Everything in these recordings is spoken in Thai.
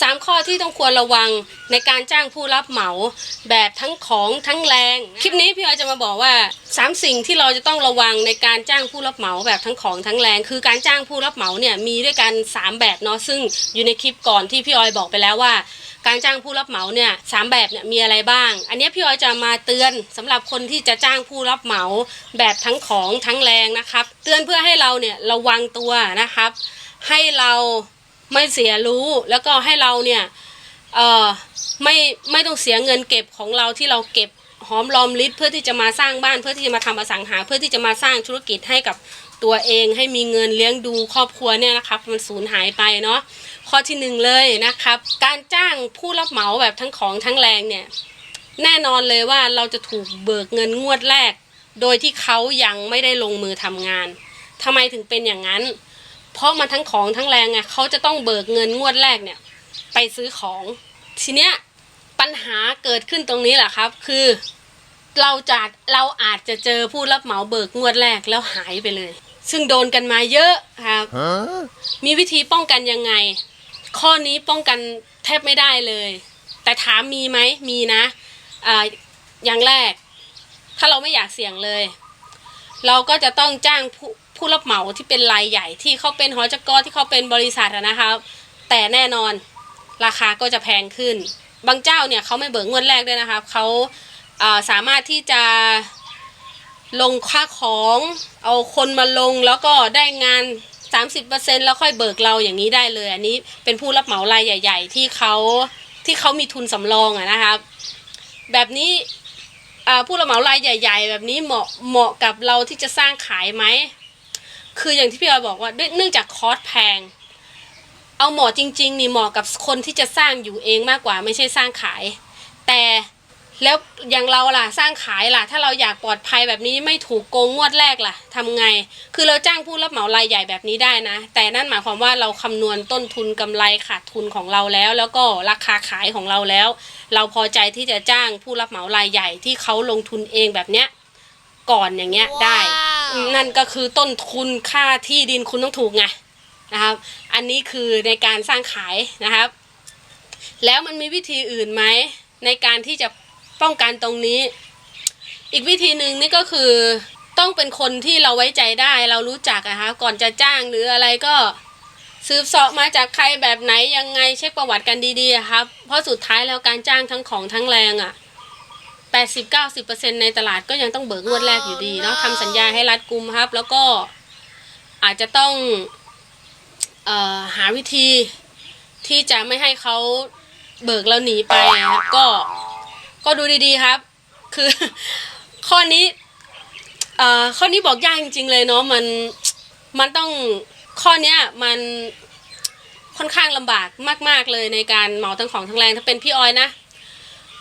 สามข้อที่ต้องควรระวังในการจ้างผู้รับเหมา แบบทั้งของทั้งแรง คลิปนี้พี่ออยจะมาบอกว่าสามสิ่งที่เราจะต้องระวังในการจ้างผู้รับเหมาแบบทั้งของทั้งแรง คือการจ้างผู้รับเหมาเนี่ยมีด้วยกันสามแบบเนาะซึ่งอยู่ในคลิปก่อนที่พี่ออยบอกไปแล้วว่า การจ้างผู้รับเหมาเนี่ยสามแบบเนี่ยมีอะไรบ้าง อันนี้พี่ออยจะมาเตือนสำหรับคนที่จะจ้างผู้รับเหมา แบบทั้งของทั้งแรงนะครับ เตือนเพื่อให้เราเนี่ยระวังตัวนะครับ ให้เรา ไม่เสียรู้แล้วก็ให้เราเนี่ยเออไม่ไม่ต้องเสียเงินเก็บของเราที่เราเก็บหอมรอมริบเพื่อที่จะมาสร้างบ้านเพื่อที่จะมาทำอสังหา เพื่อที่จะมาสร้างธุรกิจให้กับตัวเองให้มีเงินเลี้ยงดูครอบครัวเนี่ยนะครับมันสูญหายไปเนาะข้อที่หนึ่งเลยนะครับ การจ้างผู้รับเหมาแบบทั้งของทั้งแรงเนี่ยแน่นอนเลยว่าเราจะถูกเบิกเงินงวดแรก โดยที่เขายังไม่ได้ลงมือทำงานทำไมถึงเป็นอย่างนั้น เพราะมันทั้งของทั้งแรงไงเขาจะต้องเบิกเงินงวดแรกเนี่ย ไปซื้อของ ทีเนี้ยปัญหาเกิดขึ้นตรงนี้แหละครับ คือ เราจะเราอาจจะเจอผู้รับเหมาเบิกงวดแรกแล้วหายไปเลย ซึ่งโดนกันมาเยอะครับ Huh? มีวิธีป้องกันยังไง ข้อนี้ป้องกันแทบไม่ได้เลย แต่ถามมีไหมมีนะอ่าอย่างแรก ถ้าเราไม่อยากเสี่ยงเลย เราก็จะต้องจ้างผู้ ผู้รับเหมาที่เป็นรายใหญ่ที่เขาเป็นหอจักรที่เขาเป็นบริษัทนะครับแต่แน่นอนราคาก็จะแพงขึ้น บางเจ้าเนี่ยเขาไม่เบิกงวดแรกด้วยนะครับเขาสามารถที่จะลงค่าของเอาคนมาลงแล้วก็ได้งาน 30%แล้วค่อยเบิกเราอย่างนี้ได้เลย อันนี้เป็นผู้รับเหมารายใหญ่ ๆ ที่เขาที่เขามีทุนสำรองอะนะครับแบบนี้ผู้รับเหมารายใหญ่ ๆ แบบนี้เหมาะเหมาะกับเราที่จะสร้างขายไหม คืออย่างที่พี่ออยบอกว่าเนื่องจากคอสแพง เอาเหมาะจริง ๆ นี่เหมาะกับคนที่จะสร้างอยู่เองมากกว่าไม่ใช่สร้างขาย แต่แล้วอย่างเราล่ะสร้างขายล่ะ ถ้าเราอยากปลอดภัยแบบนี้ไม่ถูกโกงงวดแรกล่ะทำไง คือเราจ้างผู้รับเหมารายใหญ่แบบนี้ได้นะ แต่นั่นหมายความว่าเราคำนวณต้นทุนกำไรขาดทุนของเราแล้ว แล้วก็ราคาขายของเราแล้ว เราพอใจที่จะจ้างผู้รับเหมารายใหญ่ที่เขาลงทุนเองแบบเนี้ยก่อนอย่างเงี้ยได้ นั่นก็คือต้นทุนค่าที่ดินคุณต้องถูกไงนะครับ อันนี้คือในการสร้างขายนะครับ แล้วมันมีวิธีอื่นไหมในการที่จะป้องกันตรงนี้ อีกวิธีหนึ่งนี่ก็คือต้องเป็นคนที่เราไว้ใจได้เรารู้จักอะคะก่อนจะจ้างหรืออะไรก็สืบสาะมาจากใครแบบไหนยังไงเช็คประวัติกันดีๆครับ เพราะสุดท้ายแล้วการจ้างทั้งของทั้งแรงอะ 80-90%ในตลาดก็ยังต้องเบิกงวดแรกอยู่ดีเนาะทำสัญญาให้รัดกุมครับ แล้วก็อาจจะต้องเอ่อหาวิธีที่จะไม่ให้เขาเบิกแล้วหนีไปอะครับก็ก็ดูดีๆครับ คือ ข้อนี้เอ่อข้อนี้บอกยากจริง ๆ เลยเนาะมันมันต้องข้อเนี้ยมันค่อนข้างลำบากมาก ๆเลยในการเหมาทั้งของทั้งแรงถ้าเป็นพี่ออยนะ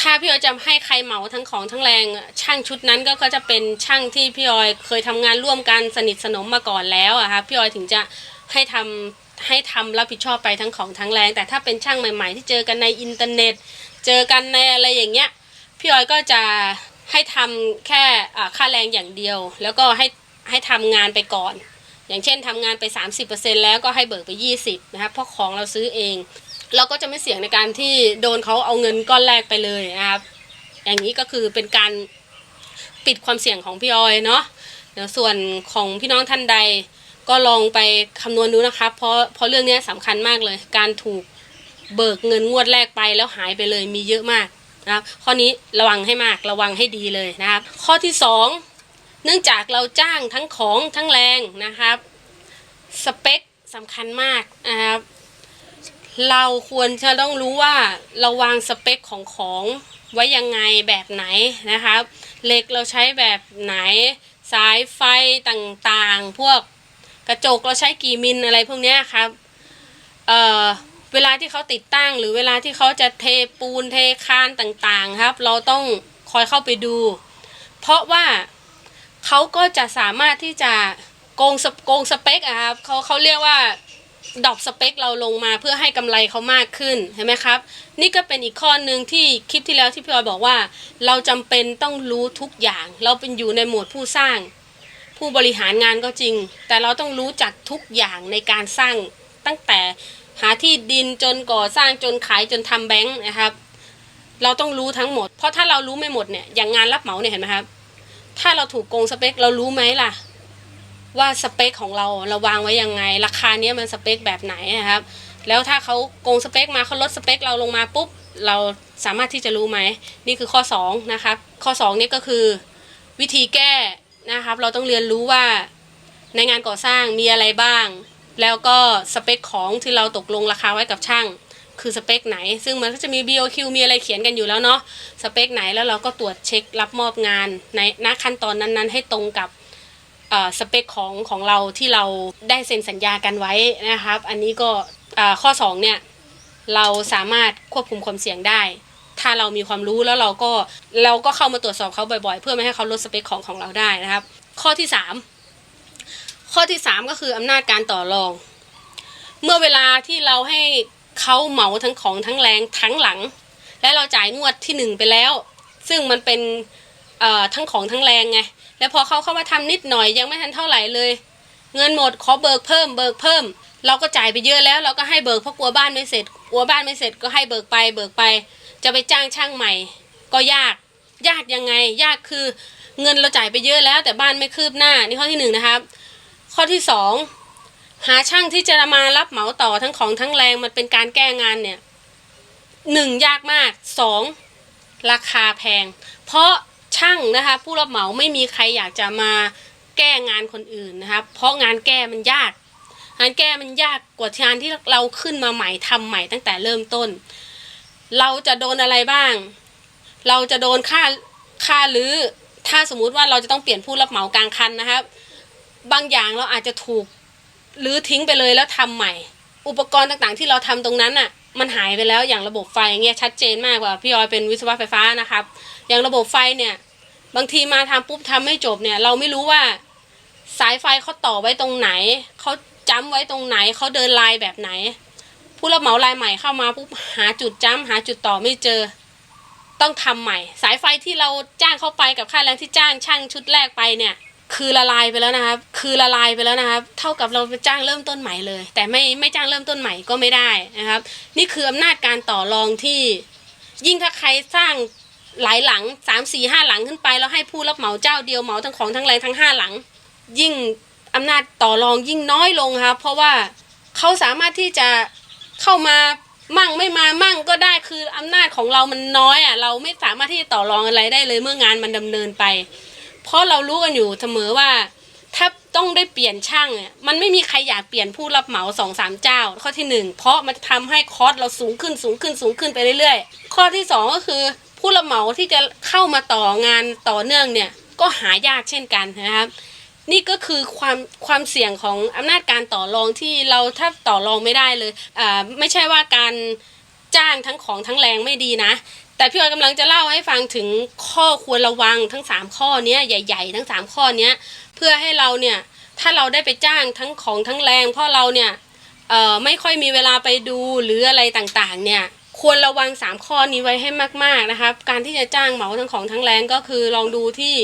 ถ้าพี่ออยจะให้ใครเหมาทั้งของทั้งแรงช่างชุดนั้นก็ก็จะเป็นช่างที่พี่ออยเคยทำงานร่วมกันสนิทสนมมาก่อนแล้วอะครับพี่ออยถึงจะให้ทำให้ทำรับผิดชอบไปทั้งของทั้งแรง แต่ถ้าเป็นช่างใหม่ ๆ ที่เจอกันในอินเทอร์เน็ต เจอกันในอะไรอย่างเงี้ยพี่ออยก็จะให้ทำแค่ค่าแรงอย่างเดียว แล้วก็ให้ให้ทำงานไปก่อน อย่างเช่นทำงานไป 30%แล้วก็ให้เบิกไป 20นะครับเพราะของเราซื้อเอง เราก็จะไม่เสี่ยงในการที่โดนเขาเอาเงินก้อนแรกไปเลยนะครับ อย่างนี้ก็คือเป็นการปิดความเสี่ยงของพี่ออยเนาะเดี๋ยวส่วนของพี่น้องท่านใดก็ลองไปคำนวณดูนะครับเพราะเพราะเรื่องนี้สำคัญมากเลย การถูกเบิกเงินงวดแรกไปแล้วหายไปเลยมีเยอะมากนะครับ ข้อนี้ระวังให้มากระวังให้ดีเลยนะครับ ข้อที่สองเนื่องจากเราจ้างทั้งของทั้งแรงนะครับ สเปคสำคัญมากนะครับ เราควรจะต้องรู้ว่าเราวางสเปคของของไว้ยังไงแบบไหนนะครับเหล็กเราใช้แบบไหน สายไฟต่างๆ พวกกระจกเราใช้กี่มิลอะไรพวกนี้ครับเอ่อเวลาที่เขาติดตั้ง หรือเวลาที่เขาจะเทปูนเทคานต่างๆครับ เราต้องคอยเข้าไปดู เพราะว่าเขาก็จะสามารถที่จะโกงสโกงสเปคอะครับเขาเขาเรียกว่า ดรอปสเปคเราลงมาเพื่อให้กำไรเขามากขึ้นเห็นไหมครับ นี่ก็เป็นอีกข้อหนึ่งที่คลิปที่แล้วที่พี่ออยบอกว่า เราจำเป็นต้องรู้ทุกอย่าง เราเป็นอยู่ในโหมดผู้สร้าง ผู้บริหารงานก็จริง แต่เราต้องรู้จักทุกอย่างในการสร้างตั้งแต่หาที่ดินจนก่อสร้างจนขายจนทำแบงค์นะครับ เราต้องรู้ทั้งหมด เพราะถ้าเรารู้ไม่หมดเนี่ยอย่างงานรับเหมาเนี่ยเห็นไหมครับ ถ้าเราถูกโกงสเปคเรารู้ไหมล่ะ ว่าสเปคของเราเราวางไว้ยังไง ราคาเนี้ยมันสเปคแบบไหนนะครับ แล้วถ้าเขาโกงสเปคมาเขาลดสเปคเราลงมาปุ๊บเราสามารถที่จะรู้ไหมนี่คือข้อ2นะครับข้อ2เนี่ยก็คือวิธีแก้นะครับเราต้องเรียนรู้ว่าในงานก่อสร้างมีอะไรบ้าง แล้วก็สเปคของที่เราตกลงราคาไว้กับช่าง คือสเปคไหน ซึ่งมันก็จะมี BOQ มีอะไรเขียนกันอยู่แล้วเนาะสเปคไหนแล้วเราก็ตรวจเช็ครับมอบงานในณขั้นตอนนั้นๆ ให้ตรงกับ สเปคของของเราที่เราได้เซ็นสัญญากันไว้นะครับ อันนี้ก็เอ่อข้อ2เนี่ยเราสามารถควบคุมความเสี่ยงได้ ถ้าเรามีความรู้แล้วเราก็เราก็เข้ามาตรวจสอบเขาบ่อยๆ เพื่อไม่ให้เขาลดสเปคของของเราได้นะครับ ข้อที่ 3 ข้อที่ 3 ก็คืออำนาจการต่อรอง เมื่อเวลาที่เราให้เขาเหมาทั้งของทั้งแรงทั้งหลัง และเราจ่ายงวดที่หนึ่งไปแล้ว ซึ่งมันเป็น เอ่อทั้งของทั้งแรงไงแล้วพอเขาเข้ามาทำนิดหน่อยยังไม่ทันเท่าไหร่เลย เงินหมดขอเบิกเพิ่มเบิกเพิ่ม เราก็จ่ายไปเยอะแล้วเราก็ให้เบิกเพราะกลัวบ้านไม่เสร็จกลัวบ้านไม่เสร็จก็ให้เบิกไปเบิกไป จะไปจ้างช่างใหม่ ก็ยากยากยังไง ยากคือเงินเราจ่ายไปเยอะแล้ว แต่บ้านไม่คืบหน้านี่ข้อที่หนึ่งนะครับ ข้อที่สองหาช่างที่จะมารับเหมาต่อทั้งของทั้งแรงมันเป็นการแก้งานเนี่ยหนึ่งยากมากสองราคาแพง เพราะ ช่างนะคะ ผู้รับเหมาไม่มีใครอยากจะมาแก้งานคนอื่นนะครับเพราะงานแก้มันยาก งานแก้มันยากกว่างานที่เราขึ้นมาใหม่ทำใหม่ตั้งแต่เริ่มต้น เราจะโดนอะไรบ้าง เราจะโดนค่าค่าหรือถ้าสมมุติว่าเราจะต้องเปลี่ยนผู้รับเหมากลางคันนะครับ บางอย่างเราอาจจะถูกหรือทิ้งไปเลยแล้วทำใหม่ อุปกรณ์ต่างๆ ที่เราทำตรงนั้นอะ มันหายไปแล้วอย่างระบบไฟเงี้ยชัดเจนมากกว่าพี่ออยเป็นวิศวะไฟฟ้านะครับ อย่างระบบไฟเนี่ย บางทีมาทำปุ๊บทำไม่จบเนี่ย เราไม่รู้ว่าสายไฟเขาต่อไว้ตรงไหน เขาจ้ำไว้ตรงไหน เขาเดินลายแบบไหน ผู้รับเหมารายใหม่เข้ามาปุ๊บหาจุดจ้ำหาจุดต่อไม่เจอ ต้องทำใหม่ สายไฟที่เราจ้างเข้าไปกับค่าแรงที่จ้างช่างชุดแรกไปเนี่ย คือละลายไปแล้วนะครับคือละลายไปแล้วนะครับ เท่ากับเราไปจ้างเริ่มต้นใหม่เลย แต่ไม่ไม่จ้างเริ่มต้นใหม่ก็ไม่ได้นะครับ นี่คืออำนาจการต่อรองที่ ยิ่งถ้าใครสร้าง หลายหลังสามสี่ห้าหลังขึ้นไปแล้วให้ผู้รับเหมาเจ้าเดียวเหมาทั้งของทั้งแรงทั้งห้าหลัง ยิ่งอำนาจต่อรองยิ่งน้อยลงครับเพราะว่าเขาสามารถที่จะเข้ามามั่งไม่มามั่งก็ได้คืออำนาจของเรามันน้อยอะเราไม่สามารถที่จะต่อรองอะไรได้เลยเมื่องานมันดำเนินไป เพราะเรารู้กันอยู่เสมอว่า ถ้าต้องได้เปลี่ยนช่างเนี่ยมันไม่มีใครอยากเปลี่ยนผู้รับเหมาสองสามเจ้า ข้อที่หนึ่งเพราะมันจะทำให้คอสเราสูงขึ้นสูงขึ้นสูงขึ้นไปเรื่อยๆ ข้อที่สองก็คือ ผู้รับเหมาที่จะเข้ามาต่องานต่อเนื่องเนี่ยก็หายากเช่นกันนะครับนี่ก็คือความความเสี่ยงของอำนาจการต่อรองที่เราถ้าต่อรองไม่ได้เลยอ่าไม่ใช่ว่าการจ้างทั้งของทั้งแรงไม่ดีนะ แต่พี่ออยกำลังจะเล่าให้ฟังถึงข้อควรระวังทั้ง 3 ข้อนี้ใหญ่ ๆ ทั้ง 3 ข้อนี้เพื่อให้เราเนี่ยถ้าเราได้ไปจ้างทั้งของทั้งแรงเพราะเราเนี่ยเออไม่ค่อยมีเวลาไปดูหรืออะไรต่างๆเนี่ย ควรระวัง 3 ข้อนี้ไว้ให้มาก ๆ นะครับการที่จะจ้างเหมาทั้งของทั้งแรงก็คือลองดูที่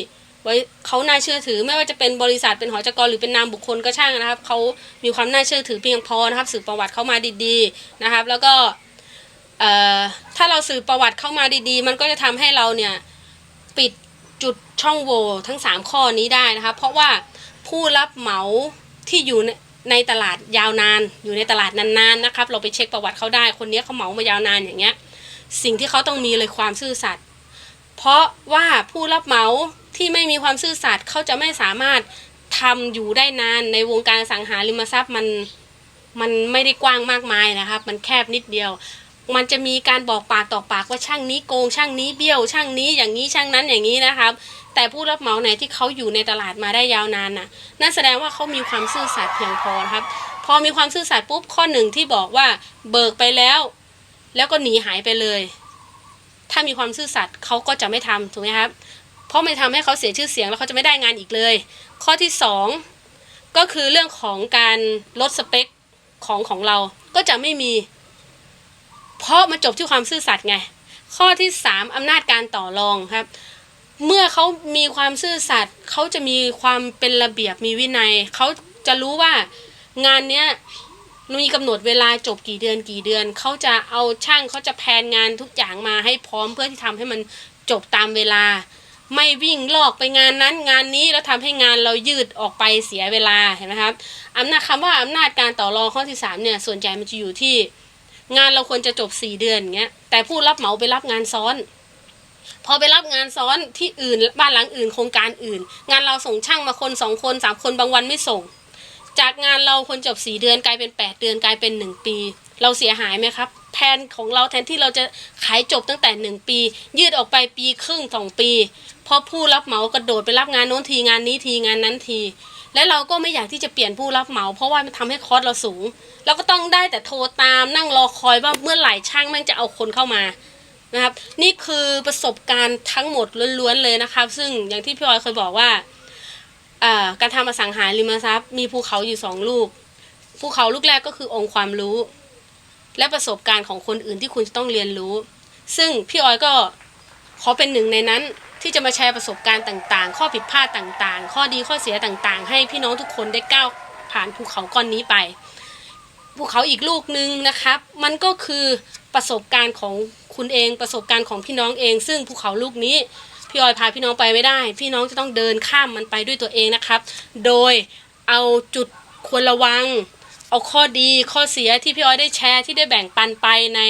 ไว้เขาน่าเชื่อถือไม่ว่าจะเป็นบริษัทเป็นหอจกรหรือเป็นนามบุคคลก็ช่างนะครับเขามีความน่าเชื่อถือเพียงพอนะครับ สืบประวัติเขามาดีๆนะครับ แล้วก็เอ่อถ้าเราสืบประวัติเข้ามาดีๆ มันก็จะทำให้เราเนี่ยปิดจุดช่องโหว่ทั้ง 3 ข้อนี้ได้นะคะ เพราะว่าผู้รับเหมาที่อยู่ ในตลาดยาวนาน อยู่ในตลาดนานๆนะครับ เราไปเช็คประวัติเขาได้ คนนี้เขาเหมามายาวนานอย่างเงี้ย สิ่งที่เขาต้องมีเลยความซื่อสัตย์เพราะว่าผู้รับเหมาที่ไม่มีความซื่อสัตย์เขาจะไม่สามารถทำอยู่ได้นานในวงการสังหาริมทรัพย์มันมันไม่ได้กว้างมากมายนะครับ มันแคบนิดเดียว มันจะมีการบอกปากต่อปากว่าช่างนี้โกงช่างนี้เบี้ยวช่างนี้อย่างนี้ช่างนั้นอย่างนี้นะครับ แต่ผู้รับเหมาไหนที่เขาอยู่ในตลาดมาได้ยาวนานน่ะนั่นแสดงว่าเขามีความซื่อสัตย์เพียงพอครับ พอมีความซื่อสัตย์ปุ๊บข้อหนึ่งที่บอกว่าเบิกไปแล้ว แล้วก็หนีหายไปเลย ถ้ามีความซื่อสัตย์เขาก็จะไม่ทำถูกไหมครับ เพราะมันทำให้เขาเสียชื่อเสียงแล้วเขาจะไม่ได้งานอีกเลย ข้อที่สองก็คือเรื่องของการลดสเปคของของเราก็จะไม่มี เพราะมันจบที่ความซื่อสัตย์ไง ข้อที่สามอำนาจการต่อรองครับ เมื่อเขามีความซื่อสัตย์เขาจะมีความเป็นระเบียบมีวินัย เขาจะรู้ว่างานเนี้ยมีกำหนดเวลาจบกี่เดือนกี่เดือน เขาจะเอาช่างเขาจะแพนงานทุกอย่างมาให้พร้อมเพื่อที่ทำให้มันจบตามเวลา ไม่วิ่งลอกไปงานนั้นงานนี้แล้วทำให้งานเรายืดออกไปเสียเวลาเห็นไหมครับอำนาจคำว่าอำนาจการต่อรองข้อที่สามเนี่ยส่วนใหญ่มันจะอยู่ที่ งานเราควรจะจบสี่เดือนอย่างเงี้ยแต่ผู้รับเหมาไปรับงานซ้อน พอไปรับงานซ้อนที่อื่นบ้านหลังอื่นโครงการอื่น งานเราส่งช่างมาคนสองคนสามคนบางวันไม่ส่ง จากงานเราควรจบสี่เดือนกลายเป็นแปดเดือนกลายเป็นหนึ่งปี เราเสียหายไหมครับแทนของเราแทนที่เราจะขายจบตั้งแต่หนึ่งปี ยืดออกไปปีครึ่งสองปีเพราะผู้รับเหมากระโดดไปรับงานโน้นทีงานนี้ทีงานนั้นทีและเราก็ไม่อยากที่จะเปลี่ยนผู้รับเหมา เพราะว่ามันทำให้คอสเราสูง เราก็ต้องได้แต่โทรตามนั่งรอคอยว่าเมื่อไหร่ช่างแม่งจะเอาคนเข้ามา นะครับนี่คือประสบการณ์ทั้งหมดล้วนๆเลยนะครับ ซึ่งอย่างที่พี่ออยเคยบอกว่าการทำอสังหาริมทรัพย์มีภูเขาอยู่สองลูกภูเขาลูกแรกก็คือองค์ความรู้ และประสบการณ์ของคนอื่นที่คุณจะต้องเรียนรู้ ซึ่งพี่ออยก็ขอเป็นหนึ่งในนั้นที่จะมาแชร์ประสบการณ์ต่างๆ ข้อผิดพลาดต่างๆ ข้อดีข้อเสียต่างๆ ให้พี่น้องทุกคนได้ก้าวผ่านภูเขาก้อนนี้ไป ภูเขาอีกลูกนึงนะครับ มันก็คือประสบการณ์ของคุณเองประสบการณ์ของพี่น้องเอง ซึ่งภูเขาลูกนี้พี่ออยพาพี่น้องไปไม่ได้ พี่น้องจะต้องเดินข้ามมันไปด้วยตัวเองนะครับ โดยเอาจุดควรระวัง เอาข้อดีข้อเสียที่พี่ออยได้แชร์ที่ได้แบ่งปันไปใน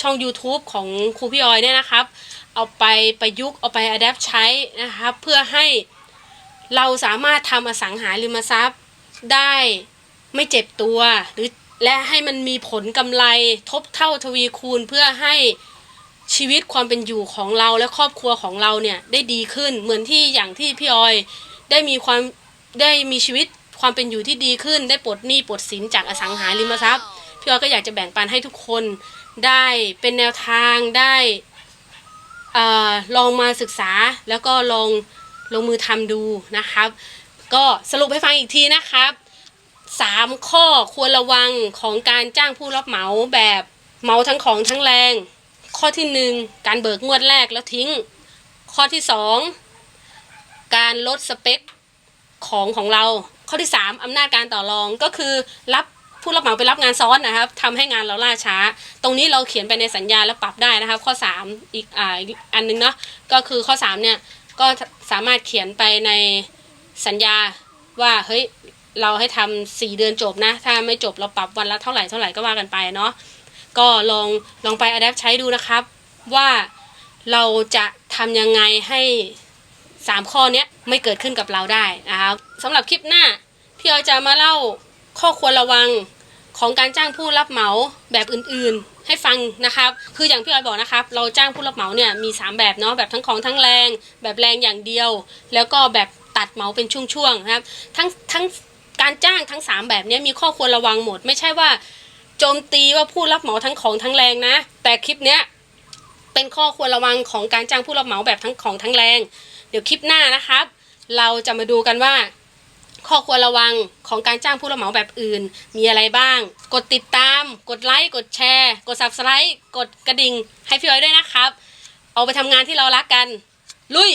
ช่อง YouTube ของครูพี่ออยเนี่ยนะครับ เอาไปประยุกต์เอาไปอัดแอปใช้นะครับ เพื่อให้เราสามารถทำอสังหาริมทรัพย์ได้ไม่เจ็บตัวหรือ และให้มันมีผลกำไรทบเท่าทวีคูณเพื่อให้ชีวิตความเป็นอยู่ของเราและครอบครัวของเราเนี่ยได้ดีขึ้นเหมือนที่อย่างที่พี่ออยได้มีความได้มีชีวิตความเป็นอยู่ที่ดีขึ้น ได้ปลดหนี้ปลดสินจากอสังหาริมทรัพย์พี่ออยก็อยากจะแบ่งปันให้ทุกคนได้เป็นแนวทางได้เออลองมาศึกษาแล้วก็ลองลงมือทำดูนะครับ ก็สรุปให้ฟังอีกทีนะครับ สามข้อควรระวังของการจ้างผู้รับเหมาแบบเหมาทั้งของทั้งแรง ข้อที่หนึ่งการเบิกงวดแรกแล้วทิ้ง ข้อที่สองการลดสเปคของของเรา ข้อที่สามอำนาจการต่อรองก็คือรับผู้รับเหมาไปรับงานซ้อนนะครับทำให้งานเราล่าช้า ตรงนี้เราเขียนไปในสัญญาแล้วปรับได้นะครับ ข้อสามอีกอ่าอันนึงเนาะก็คือข้อสามเนี่ยก็สามารถเขียนไปในสัญญาว่าเฮ้ย เราให้ทำสี่เดือนจบนะ ถ้าไม่จบเราปรับวันละเท่าไหร่เท่าไหร่ก็ว่ากันไปเนาะก็ลองลองไปอัดแอปใช้ดูนะครับ ว่าเราจะทำยังไงให้สามข้อเนี้ยไม่เกิดขึ้นกับเราได้นะครับสำหรับคลิปหน้า พี่ออยจะมาเล่าข้อควรระวังของการจ้างผู้รับเหมาแบบอื่นๆ ให้ฟังนะครับ คืออย่างพี่ออยบอกนะครับ เราจ้างผู้รับเหมาเนี่ยมี 3 แบบเนาะแบบทั้งของทั้งแรง แบบแรงอย่างเดียว แล้วก็แบบตัดเหมาเป็นช่วงๆนะครับ ทั้งทั้ง การจ้างทั้ง 3 แบบนี้มีข้อควรระวังหมด ไม่ใช่ว่า โจมตีว่าผู้รับเหมาทั้งของทั้งแรงนะ แต่คลิปเนี้ยเป็นข้อควรระวังของการจ้างผู้รับเหมาแบบทั้งของทั้งแรง เดี๋ยวคลิปหน้านะครับ เราจะมาดูกันว่า ข้อควรระวังของการจ้างผู้รับเหมาแบบอื่น มีอะไรบ้าง กดติดตาม กดไลค์กดแชร์ กด subscribe กดกระดิ่งให้พี่อ้อยด้วยนะครับ เอาไปทำงานที่เรารักกัน ลุย